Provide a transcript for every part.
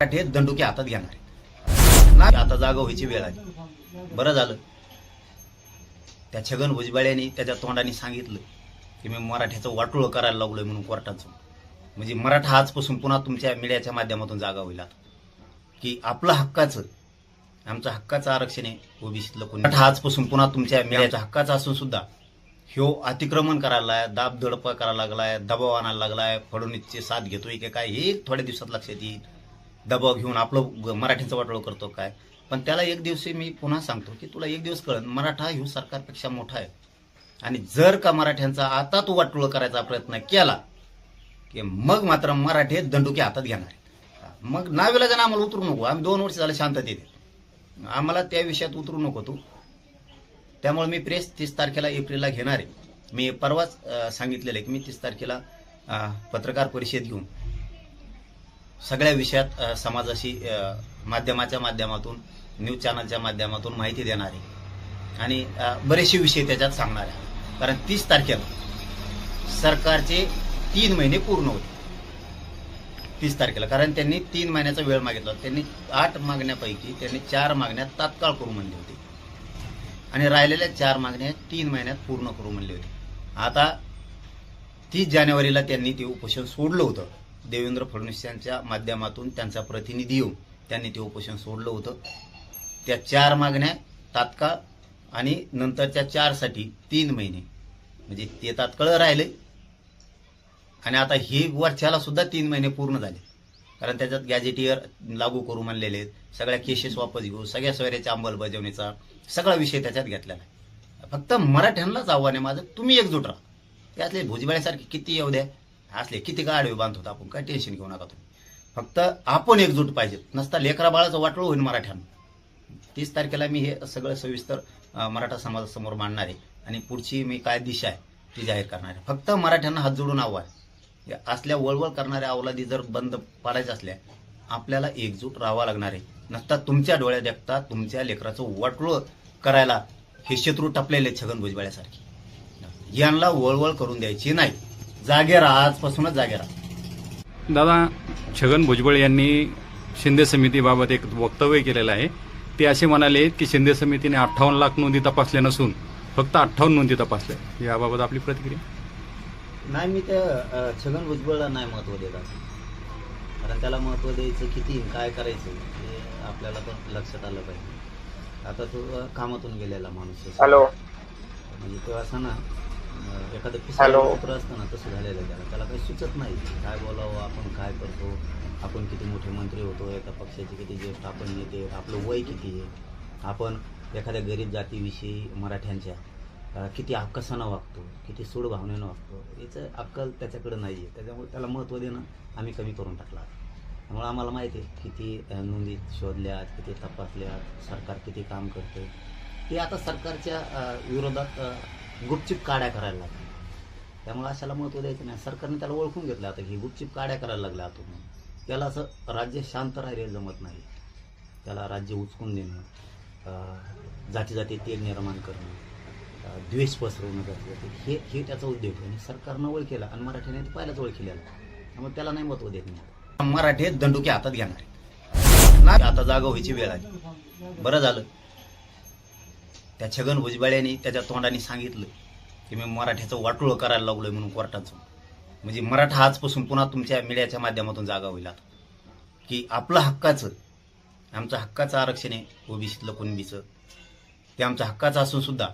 मराठे दंडुके हातात घेणार ना आता जागा व्हायची वेळ आली. बरं झालं. त्या छगन भुजबळ्याने त्याच्या तोंडाने सांगितलं की मी मराठ्याचं वाटोळं करायला लागलोय म्हणून कोर्टाचं. म्हणजे मराठा आजपासून पुन्हा तुमच्या मीडियाच्या माध्यमातून जागा होईल आता. की आपलं हक्काचं आमचं हक्काचं आरक्षण आहे ओबीसीतलं कोणी. मराठा आजपासून पुन्हा तुमच्या मीडियाच्या हक्काचं असून सुद्धा ह्यो अतिक्रमण करायला लागलाय दाब दडप करायला लागलाय दबाव आणायला लागलाय फडणवीसचे साथ घेतोय की काय हे थोड्या दिवसात लक्षात येईल. दबाव घेऊन आपलं ग- मराठीचं वाटोळ करतो काय? पण त्याला एक दिवशी मी पुन्हा सांगतो की तुला एक दिवस कळन मराठा ह्यो सरकारपेक्षा मोठा आहे. आणि जर का मराठ्यांचा आता तू वाटोळ करायचा प्रयत्न केला की मग मात्र मराठे दंडुके हातात घेणार मग नावेला जाणं आम्हाला उतरू नको. आम्ही दोन वर्ष झालं शांततेत आम्हाला त्या विषयात उतरू नको तू. त्यामुळे मी प्रेस तीस तारखेला एप्रिलला घेणार आहे. मी परवाच सांगितलेलं आहे की मी तीस तारखेला पत्रकार परिषद घेऊन सगळ्या विषयात समाजाशी माध्यमाच्या माध्यमातून न्यूज चॅनलच्या माध्यमातून माहिती देणारे. आणि बरेचसे विषय त्याच्यात सांगणार आहे कारण तीस तारखेला सरकारचे तीन महिने पूर्ण होते. तीस तारखेला. कारण त्यांनी तीन महिन्याचा वेळ मागितला. त्यांनी आठ मागण्यापैकी त्यांनी चार मागण्या तात्काळ करू म्हणली होती. आणि राहिलेल्या चार मागण्या तीन महिन्यात पूर्ण करू म्हणले होते. आता तीस जानेवारीला त्यांनी ते उपोषण सोडलं होतं. देवेंद्र फडणवीस यांच्या माध्यमातून त्यांचा प्रतिनिधी येऊन त्यांनी ते उपोषण सोडलं होतं. त्या चार मागण्या तात्काळ आणि नंतरच्या चारसाठी तीन महिने. म्हणजे ते तात्काळ राहिले. आणि आता हे वर्षाला सुद्धा तीन महिने पूर्ण झाले. कारण त्याच्यात गॅजेटियर लागू करू म्हणलेले आहेत. सगळ्या केसेस वापस घेऊ. सगळ्या सोयऱ्याच्या अंमलबजावणीचा सगळा विषय त्याच्यात घेतलेला आहे. फक्त मराठ्यांनाच आव्हान आहे माझं. तुम्ही एकजूट राहा. त्यातले भुजबळासारखे किती येऊ द्या. असले किती का बांधतो आपण काय टेन्शन घेऊ नका तुम्ही. फक्त आपण एकजूट पाहिजेत. नसता लेकरा बाळाचं वाटोळ होईल मराठ्यांना. तीस तारखेला मी हे सगळं सविस्तर मराठा समाजासमोर मांडणार आहे आणि पुढची मी काय दिशा आहे ती जाहीर करणार आहे. फक्त मराठ्यांना हात जोडून आव्हान. या असल्या वळवळ करणाऱ्या अवलादी जर बंद पाडायच्या असल्या आपल्याला एकजूट राहावं लागणार आहे. नसता तुमच्या डोळ्यात देखता तुमच्या लेकराचं वाटोळ करायला हे शत्रू टपलेले छगन भुजबळ्यासारखे. यांना वळवळ करून द्यायची नाही. जागे राहा आजपासूनच जागे राहा दादा छगन भुजबळ यांनी शिंदे समितीबाबत एक वक्तव्य केलेलं आहे. ते असे म्हणाले की शिंदे समितीने अठ्ठावन्न लाख नोंदी तपासल्या नसून फक्त अठ्ठावन्न नोंदी तपासल्या. याबाबत आपली प्रतिक्रिया? नाही मी त्या छगन भुजबळला नाही महत्त्व देत. कारण त्याला महत्त्व द्यायचं किती काय करायचं हे आपल्याला पण लक्षात आलं पाहिजे. आता तो कामातून गेलेला माणूस आहे. हॅलो. म्हणजे तो असं ना एखादं हॅलो. कुत्रं असतं ना तसं झालेलं आहे. त्याला त्याला काही सुचत नाही. काय बोलावं आपण काय करतो आपण किती मोठे मंत्री होतो एका पक्षाचे किती ज्येष्ठ आपण नेते आपलं वय किती आहे? आपण एखाद्या गरीब जातीविषयी मराठ्यांच्या अ, किती अक्कसानं वागतो किती सूड भावनेनं वागतो याचं अक्कल त्याच्याकडे नाही आहे. त्याच्यामुळे त्याला महत्त्व देणं आम्ही कमी करून टाकलं. त्यामुळे आम्हाला माहिती आहे किती अ, नोंदी शोधल्यात किती तपासल्यात सरकार किती काम करते. ते आता सरकारच्या अ, विरोधात अ, गुपचूप काड्या करायला लागल्या त्यामुळे अशाला महत्त्व द्यायचं नाही. सरकारने त्याला ओळखून घेतलं आता ही गुपचूप काड्या करायला लागल्या आतून त्याला असं राज्य शांत राहिले जमत नाही. त्याला राज्य उचकून देणं जाती जाती तेल निर्माण करणं द्वेष पसरवणं जाती जाती हे हे त्याचा उद्योग आहे. आणि सरकारनं केला आणि मराठीने ते पहिलाच ओळखीलेला त्यामुळे त्याला नाही महत्त्व देत नाही मराठी दंडुके हातात घेणार आता जागा व्हायची वेळ आली. बरं झालं. त्या छगन भुजबळ्यांनी त्याच्या तोंडाने सांगितलं की मी मराठ्याचं वाटोळ करायला लागलोय म्हणून कोर्टाचं. म्हणजे मराठा आजपासून पुन्हा तुमच्या मीडियाच्या माध्यमातून जागा होईल आता. की आपलं हक्काचं आमचं हक्काचं आरक्षण आहे ओबीसीतलं कुणबीचं. ते आमचं हक्काचं असून सुद्धा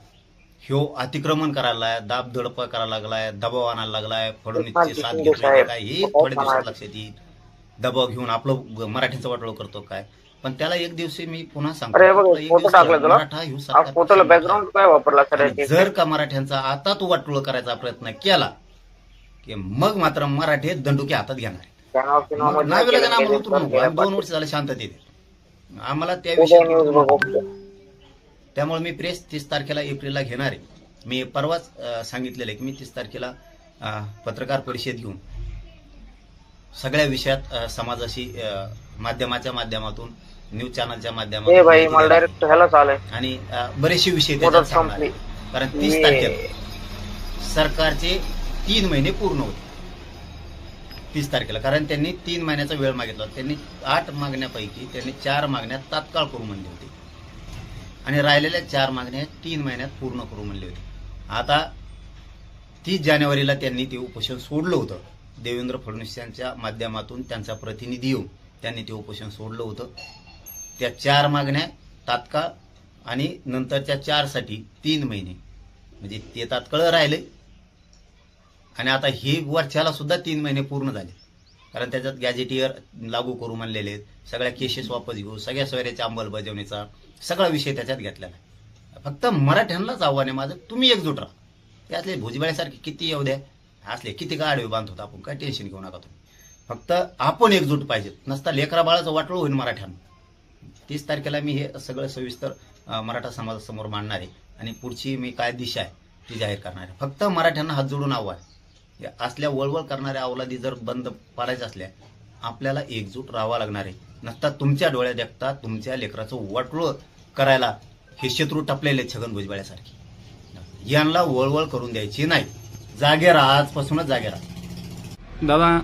ह्यो अतिक्रमण करायला लागलाय दाब दडप करायला लागलाय दबाव आणायला लागलाय फडणवीसची साथ घेतोय की काय हे थोड्या दिवसात लक्षात येईल. दबाव घेऊन आपलं मराठीचं वाटोळ करतो काय? पण त्याला एक दिवशी मी पुन्हा सांगतो. बॅकग्राऊंड काय वापरला जर का मराठ्यांचा आता तू वाटोळ करायचा प्रयत्न केला की मग मात्र मराठे दंडुके हातात घेणार आम्हाला दोन वर्ष झालं शांततेत आम्हाला त्या विषयात उतरू नको. त्यामुळे मी प्रेस तीस तारखेला एप्रिलला घेणार आहे. मी परवाच सांगितलेलं आहे की मी तीस तारखेला पत्रकार परिषद घेऊन सगळ्या विषयात समाजाशी माध्यमाच्या माध्यमातून न्यूज चॅनलच्या माध्यमातून भाई माहिती मला डायरेक्ट ह्याला चालय आहे. आणि अ, बरेचसे विषय मुदत त्याच्यात सांगणार संपली. आहे. कारण तीस तारखेला सरकारचे तीन महिने पूर्ण होते तीस तारखेला कारण त्यांनी तीन महिन्याचा वेळ मागितला होता. त्यांनी आठ मागण्यापैकी त्यांनी चार मागण्या तात्काळ करू म्हणली होती आणि राहिलेल्या चार मागण्या तीन महिन्यात पूर्ण करू म्हणली होती आता तीस जानेवारीला त्यांनी ते उपोषण सोडलं होतं देवेंद्र फडणवीस यांच्या माध्यमातून त्यांचा प्रतिनिधी येऊन त्यांनी ते उपोषण सोडलं होतं त्या चार मागण्या तात्काळ आणि नंतरच्या चारसाठी तीन महिने. म्हणजे ते तात्काळ राहिले. आणि आता हे वर्षाला सुद्धा तीन महिने पूर्ण झाले. कारण त्याच्यात गॅजेटियर लागू करू म्हणलेले आहेत. सगळ्या केसेस वापस घेऊ. सगळ्या सोयऱ्याच्या अंमलबजावणीचा सगळा विषय त्याच्यात घेतलेला आहे. फक्त मराठ्यांनाच आव्हान आहे माझं. तुम्ही एकजूट राहा. त्यातले भुजबळ्यासारखे किती येऊ द्या. असले किती का आडवे बांधतो आपण? काय टेन्शन घेऊ नका तुम्ही. फक्त आपण एकजूट पाहिजेत. नसता लेकरा बाळाचं वाटळ होईल मराठ्यांना. तीस तारखेला मी हे सगळं सविस्तर मराठा समाजासमोर मांडणार आहे. आणि पुढची मी काय दिशा आहे ती जाहीर करणार आहे. फक्त मराठ्यांना हात जोडून आव्हान. आहे असल्या वळवळ करणाऱ्या अवलादी जर बंद पाडायच्या असल्या आपल्याला एकजूट राहावा लागणार आहे. नसता तुमच्या डोळ्यात देखता तुमच्या लेकराचं वाटोळं करायला हे शत्रू टपलेले छगन भुजबळ्यासारखे. यांना वळवळ करून द्यायची नाही. जागे राहा आजपासूनच जागे राहा. दादा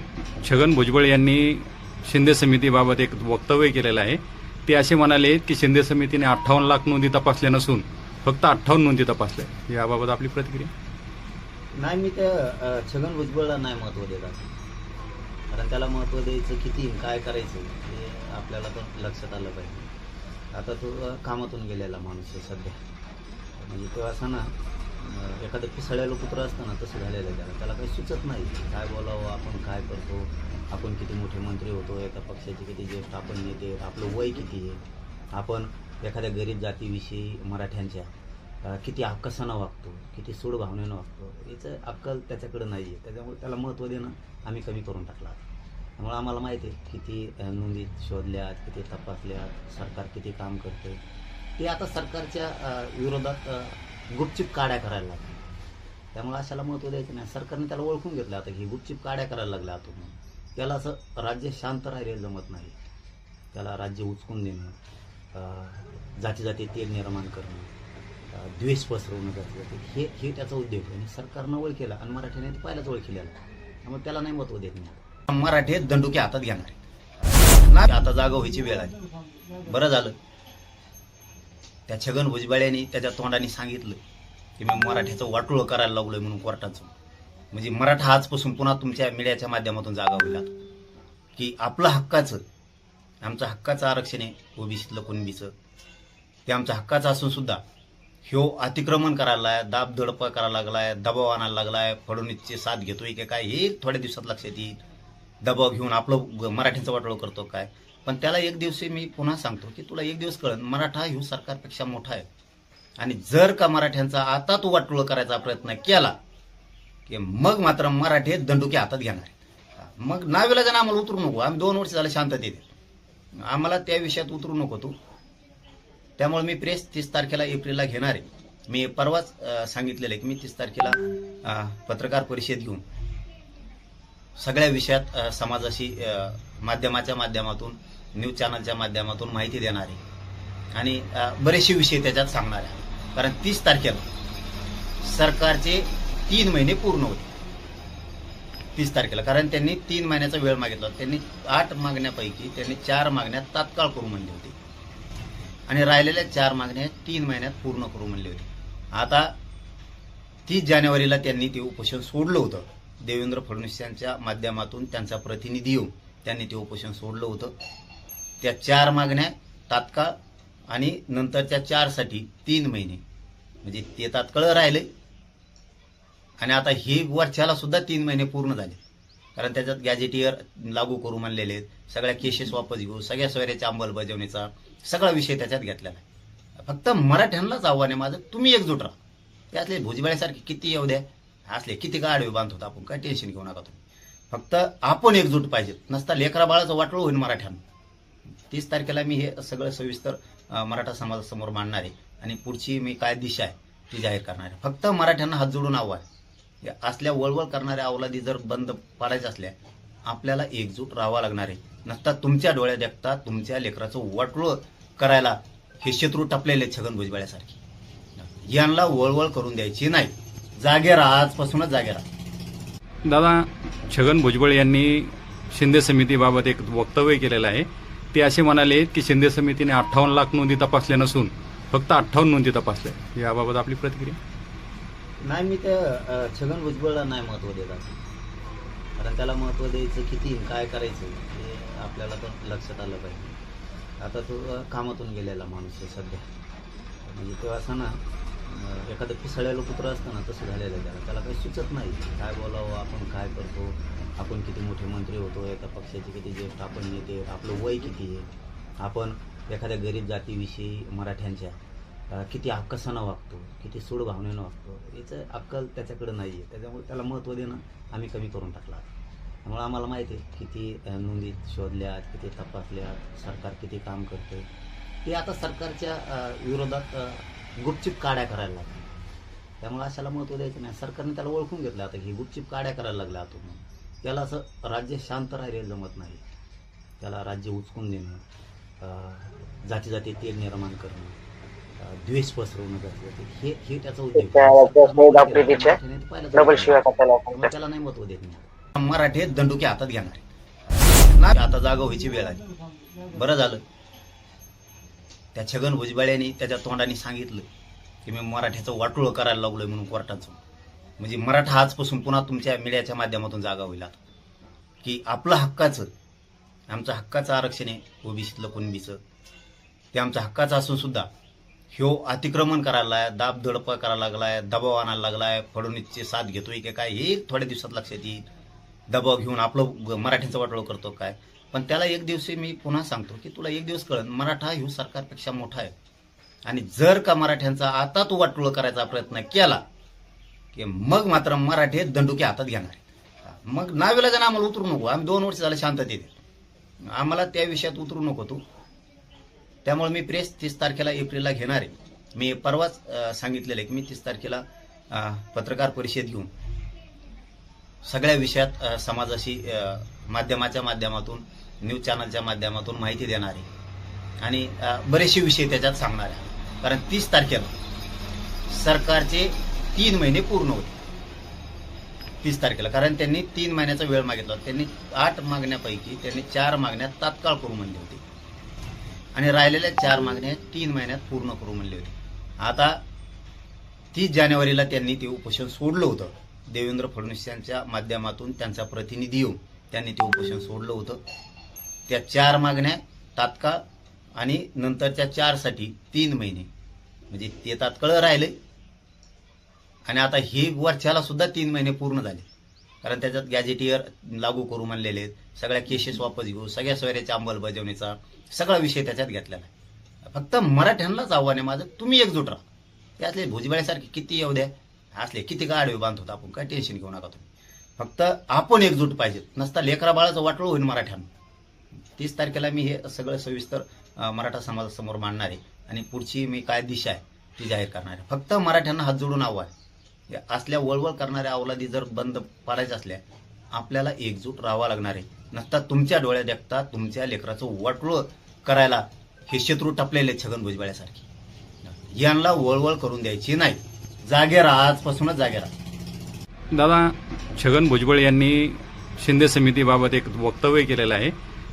छगन भुजबळ यांनी शिंदे समितीबाबत एक वक्तव्य केलेलं आहे. ते असे म्हणाले की शिंदे समितीने अठ्ठावन्न लाख नोंदी तपासल्या नसून फक्त अठ्ठावन्न नोंदी तपासल्या. याबाबत आपली प्रतिक्रिया? नाही मी त्या अ, छगन भुजबळला नाही महत्त्व देतात कारण त्याला महत्त्व द्यायचं किती काय करायचं हे आपल्याला पण लक्षात आलं पाहिजे. आता तो अ, कामातून गेलेला माणूस आहे सध्या. म्हणजे तो असा ना अ, एखादं पिसळलेलं कुत्रं असतं ना तसं झालेलं आहे त्याला. त्याला काही सुचत नाही काय बोलावं आपण काय करतो. आपण किती मोठे मंत्री होतो एका पक्षाचे किती ज्येष्ठ आपण नेते आपलं वय किती आहे? आपण एखाद्या गरीब जातीविषयी मराठ्यांच्या किती आकसानं वागतो किती सूड भावनेनं वागतो याचं अक्कल त्याच्याकडं नाही आहे त्याच्यामुळे त्याला महत्त्व देणं आम्ही कमी करून टाकला. त्यामुळे आम्हाला माहिती आहे किती नोंदी शोधल्यात किती तपासल्यात सरकार किती काम करते ते आता सरकारच्या विरोधात अ, गुपचूप काड्या करायला लागले. त्यामुळे अशाला महत्त्व द्यायचं नाही. सरकारने त्याला ओळखून घेतलं. आता की गुपचूप काड्या करायला लागल्या आतून. त्याला असं राज्य शांत राहिले जमत नाही. त्याला राज्य उचकून देणं जाती जाती तेल निर्माण करणं द्वेष पसरवणं जाती जाती हे हे त्याचा उद्योग आहे. आणि सरकारनं ओळखेला आणि मराठीने ते पहिलाच ओळखलेला त्यामुळे त्याला नाही महत्त्व देत नाही मराठी दंडुके हातात घेणार नाही आता जागा व्हायची वेळ आली. बरं झालं. त्या छगन भुजबळ्यांनी त्याच्या तोंडाने सांगितलं की मी मराठीचं वाटोळं करायला लागलोय म्हणून कोर्टाचं म्हणजे मराठा आजपासून पुन्हा तुमच्या मीडियाच्या माध्यमातून जागा होईल. की आपलं हक्काचं आमचं हक्काचं आरक्षण आहे ओबीसीतलं कुणबीचं ते आमच्या हक्काचं असून सुद्धा ह्यो अतिक्रमण करायला आहे दाब दडप करायला लागलाय दबाव आणायला लागलाय फडणवीसची साथ घेतोय की काय हे थोड्या दिवसात लक्षात येईल. दबाव घेऊन आपलं ग- मराठीचं करतो काय? पण त्याला एक दिवशी मी पुन्हा सांगतो की तुला एक दिवस कळन मराठा ह्यो सरकारपेक्षा मोठा आहे. आणि जर का मराठ्यांचा आता तू वाटोळं करायचा प्रयत्न केला की मग मात्र मराठे दंडुके हातात घेणार आहेत. मग नाविलाजानं आम्हाला उतरू नको. आम्ही दोन वर्ष झालं शांततेत आम्हाला त्या विषयात उतरू नको तू. त्यामुळे मी प्रेस तीस तारखेला एप्रिलला घेणार आहे. मी परवाच सांगितलेलं आहे की मी तीस तारखेला पत्रकार परिषद घेऊन सगळ्या विषयात समाजाशी माध्यमाच्या माध्यमातून न्यूज चॅनलच्या माध्यमातून माहिती देणार आहे. आणि बरेचसे विषय त्याच्यात सांगणार आहे. कारण तीस तारखेला सरकारचे तीन महिने पूर्ण होते. तीस तारखेला. कारण त्यांनी तीन महिन्याचा वेळ मागितला त्यांनी आठ मागण्यापैकी त्यांनी चार मागण्या तात्काळ करू म्हणली होती. आणि राहिलेल्या चार मागण्या तीन महिन्यात पूर्ण करू म्हणली होती. आता तीस जानेवारीला त्यांनी ते उपोषण सोडलं होतं. देवेंद्र फडणवीस यांच्या माध्यमातून त्यांचा प्रतिनिधी येऊन त्यांनी ते उपोषण सोडलं होतं. त्या चार मागण्या तात्काळ आणि नंतरच्या चारसाठी तीन महिने. म्हणजे ते तात्काळ राहिले. आणि आता हे वर्षाला सुद्धा तीन महिने पूर्ण झाले. कारण त्याच्यात गॅजेटियर लागू करू म्हणलेले आहेत. सगळ्या केसेस वापस घेऊ. सगळ्या सोयऱ्याच्या अंमलबजावणीचा सगळा विषय त्याच्यात घेतलेला आहे. फक्त मराठ्यांनाच आव्हान आहे माझं. तुम्ही एकजूट राहा. त्यातले भुजबळ्यासारखे किती येऊ द्या. असले किती का आडवे बांधतो आपण. काय टेन्शन घेऊ नका तुम्ही. फक्त आपण एकजूट पाहिजेत नसता लेकरा बाळाचं वाटोळं होईल मराठ्यांना. तीस तारखेला मी हे सगळं सविस्तर मराठा समाजासमोर मांडणार आहे. आणि पुढची मी काय दिशा आहे ती जाहीर करणार आहे. फक्त मराठ्यांना हात जोडून आव्हान आहे. असल्या वळवळ करणाऱ्या अवलादी जर बंद पाडायच्या असल्या आपल्याला एकजूट राहावा लागणार आहे. नसता तुमच्या डोळ्यात देखता तुमच्या लेकराचं वाटोळं करायला हे शत्रू टपलेले आहेत छगन भुजबळ्यासारखे यांना वळवळ करून द्यायची नाही. जागे राहा आजपासूनच जागे राहा. दादा छगन भुजबळ यांनी शिंदे समितीबाबत एक वक्तव्य केलेलं आहे. ते असे म्हणाले की शिंदे समितीने अठ्ठावन्न लाख नोंदी तपासल्या नसून फक्त अठ्ठावन्न नोंदी तपासल्या याबाबत आपली प्रतिक्रिया? नाही मी त्या छगन भुजबळला नाही महत्त्व देत असं. कारण त्याला महत्त्व द्यायचं किती काय करायचं हे आपल्याला तर लक्षात आलं पाहिजे. आता तो कामातून गेलेला माणूस आहे सध्या. म्हणजे तेव्हा असं ना एखादं पिसळलेलं कुत्रं असतं ना तसं झालेलं आहे त्याला. त्याला काही सुचत नाही. काय बोलावं आपण काय करतो आपण किती मोठे मंत्री होतो एका पक्षाचे किती ज्येष्ठ आपण नेते आपलं वय किती आहे. आपण एखाद्या गरीब जातीविषयी मराठ्यांच्या किती अक्कसानं वागतो किती सूड भावनेनं वागतो याचं अक्कल त्याच्याकडे नाही आहे त्याच्यामुळे त्याला महत्त्व देणं आम्ही कमी करून टाकला. त्यामुळे आम्हाला माहिती आहे किती नोंदी शोधल्यात किती तपासल्यात सरकार किती काम करते ते आता सरकारच्या विरोधात गुपचिप गुपचूप काड्या करायला लागले त्यामुळे अशाला महत्त्व द्यायचं नाही. सरकारने त्याला ओळखून घेतलं आता ही गुपचूप काड्या करायला लागल्या आता म्हणून. त्याला असं राज्य शांत राहिलेलं जमत नाही. त्याला राज्य उचकून देणं जाती जाती तेल निर्माण करणं द्वेष पसरवणं हे हे त्याचा उद्योग त्याला नाही महत्त्व देत नाही मराठी दंडुके हातात घेणार. ना आता जागा व्हायची वेळ आली. बरं झालं. त्या छगन भुजबळ्यांनी त्याच्या तोंडाने सांगितलं की मी मराठ्याचं वाटोळं करायला लागलोय म्हणून कोर्टाचं. म्हणजे मराठा आजपासून पुन्हा तुमच्या मीडियाच्या माध्यमातून जागा होईल आता. की आपलं हक्काचं आमचं हक्काचं आरक्षण आहे ओबीसीतलं कुणबीचं. ते आमचं हक्काचं असून सुद्धा ह्यो अतिक्रमण करायला आहे दाब दडप करायला लागलाय दबाव आणायला लागलाय फडणवीसची साथ घेतोय की काय हे थोड्या दिवसात लक्षात येईल. दबाव घेऊन आपलं ग- मराठीचं वाटोळ करतो काय? पण त्याला एक दिवशी मी पुन्हा सांगतो की तुला एक दिवस कळन मराठा ह्यो सरकारपेक्षा मोठा आहे. आणि जर का मराठ्यांचा आता तू वाटोळ करायचा प्रयत्न केला की मग मात्र मराठे दंडुके हातात घेणार मग नावेला जाणं आम्हाला उतरू नको. आम्ही दोन वर्ष झालं शांततेत आम्हाला त्या विषयात उतरू नको तू. त्यामुळे मी प्रेस तीस तारखेला एप्रिलला घेणार आहे. मी परवाच सांगितलेलं आहे की मी तीस तारखेला पत्रकार परिषद घेऊन सगळ्या विषयात समाजाशी माध्यमाच्या माध्यमातून न्यूज चॅनलच्या माध्यमातून माहिती देणार आहे. आणि बरेचसे विषय त्याच्यात सांगणार आहे. कारण तीस तारखेला सरकारचे तीन महिने पूर्ण होते. तीस तारखेला. कारण त्यांनी तीन महिन्याचा वेळ मागितला त्यांनी आठ मागण्यापैकी त्यांनी चार मागण्या तात्काळ करू म्हणली होती. आणि राहिलेल्या चार मागण्या तीन महिन्यात पूर्ण करू म्हणले होते. आता तीस जानेवारीला त्यांनी ते उपोषण सोडलं होतं. देवेंद्र फडणवीस यांच्या माध्यमातून त्यांचा प्रतिनिधी येऊन त्यांनी ते उपोषण सोडलं होतं. त्या चार मागण्या तात्काळ आणि नंतरच्या चारसाठी तीन महिने. म्हणजे ते तात्काळ राहिले. आणि आता हे वर्षाला सुद्धा तीन महिने पूर्ण झाले. कारण त्याच्यात गॅजेटियर लागू करू म्हणलेले आहेत. सगळ्या केसेस वापस घेऊ. सगळ्या सोयऱ्याच्या अंमलबजावणीचा सगळा विषय त्याच्यात घेतलेला आहे. फक्त मराठ्यांनाच आव्हान आहे माझं. तुम्ही एकजूट राहा. त्यातले भुजबळ्यासारखे किती येऊ द्या. असले किती का आडवे बांधतो आपण. काय टेन्शन घेऊ नका तुम्ही. फक्त आपण एकजूट पाहिजेत. नसता लेकरा बाळाचं वाटळ होईल मराठ्यांना. तीस तारखेला मी हे सगळं सविस्तर मराठा समाजासमोर मांडणार आहे. आणि पुढची मी काय दिशा आहे ती जाहीर करणार आहे. फक्त मराठ्यांना हात जोडून आव्हान आहे. असल्या वळवळ करणाऱ्या अवलादी जर बंद पाडायच्या असल्या आपल्याला एकजूट राहावा लागणार आहे. नसता तुमच्या डोळ्यात देखता तुमच्या लेकराचं वाटोळ करायला हे शत्रू टपलेले छगन भुजबळ्यासारखे. यांना वळवळ करून द्यायची नाही. जागे राहा आजपासूनच जागे राहा. दादा छगन भुजबळ यांनी शिंदे समितीबाबत एक वक्तव्य केलेलं आहे.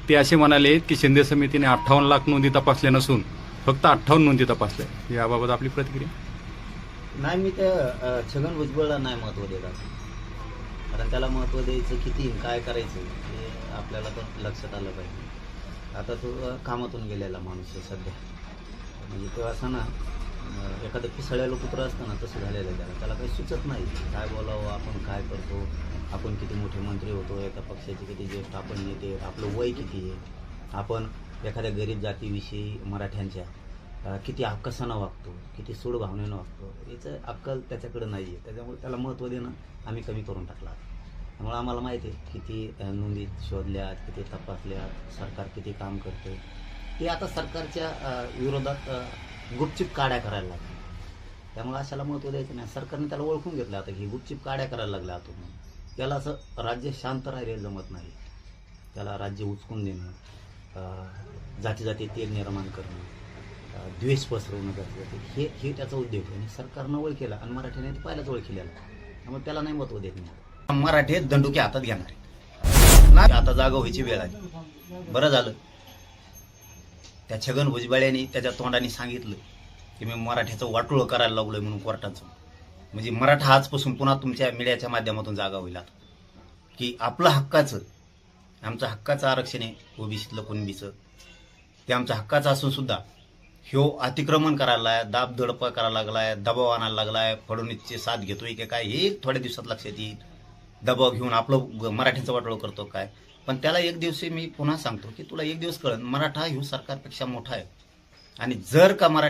ते असे म्हणाले की शिंदे समितीने अठ्ठावन्न लाख नोंदी तपासल्या नसून फक्त अठ्ठावन्न नोंदी तपासल्या याबाबत आपली प्रतिक्रिया? नाही मी त्या अ, छगन भुजबळला नाही महत्त्व देत असं कारण त्याला महत्त्व द्यायचं किती आणि काय करायचं हे आपल्याला तर लक्षात आलं पाहिजे. आता तो अ, कामातून गेलेला माणूस आहे सध्या. म्हणजे तो असं ना अ, एखादं पिसळलेलं कुत्र असतं ना तसं झालेलं आहे त्याला. त्याला काही सुचत नाही. काय बोलावं आपण काय करतो आपण किती मोठे मंत्री होतो एका पक्षाचे किती ज्येष्ठ आपण नेते आपलं वय किती आहे. आपण एखाद्या गरीब जातीविषयी मराठ्यांच्या किती आकसानं वागतो किती सूड भावनेनं वागतो याचं अक्कल त्याच्याकडे नाही आहे त्याच्यामुळे त्याला महत्त्व देणं आम्ही कमी करून टाकला त्यामुळे आम्हाला माहिती आहे किती नोंदी शोधल्यात किती तपासल्यात सरकार किती काम करते. ते आता सरकारच्या विरोधात अ, गुपचूप काड्या करायला लागले त्यामुळे अशाला महत्त्व द्यायचं नाही. सरकारने त्याला ओळखून घेतलं आता की गुपचूप काड्या करायला लागल्या आतून त्याला असं राज्य शांत राहिले जमत नाही. त्याला राज्य उचकून देणं जाती जाती तेल निर्माण करणं द्वेष पसरवणं जाती हे हे त्याचा उद्योग आहे. आणि सरकारनं ओळख केला आणि मराठीने ते पहिलाच ओळख केलेला त्यामुळे त्याला नाही महत्त्व देत नाही मराठी दंडुके हातात घेणार नाही आता जागा व्हायची वेळ आली. बरं झालं. त्या छगन भुजबळ्यांनी त्याच्या तोंडाने सांगितलं की मी मराठ्याचं वाटोळं करायला लागलोय म्हणून कोर्टाचं. म्हणजे मराठा आजपासून पुन्हा तुमच्या मीडियाच्या माध्यमातून जागा होईल आता की आपलं हक्काचं आमचं हक्काचं आरक्षण आहे ओबीसीतलं कुणबीचं. ते आमच्या हक्काचं असून सुद्धा ह्यो अतिक्रमण करायला लागलाय दाब दडप करायला लागलाय दबाव आणायला लागलाय फडणवीसची साथ घेतोय की काय हे थोड्या दिवसात लक्षात येईल. दबाव घेऊन आपलं मराठीचं वाटोळ करतो काय? पण त्याला एक दिवशी मी पुन्हा सांगतो की तुला एक दिवस कळन मराठा ह्यो सरकारपेक्षा मोठा आहे. आणि जर का मराठी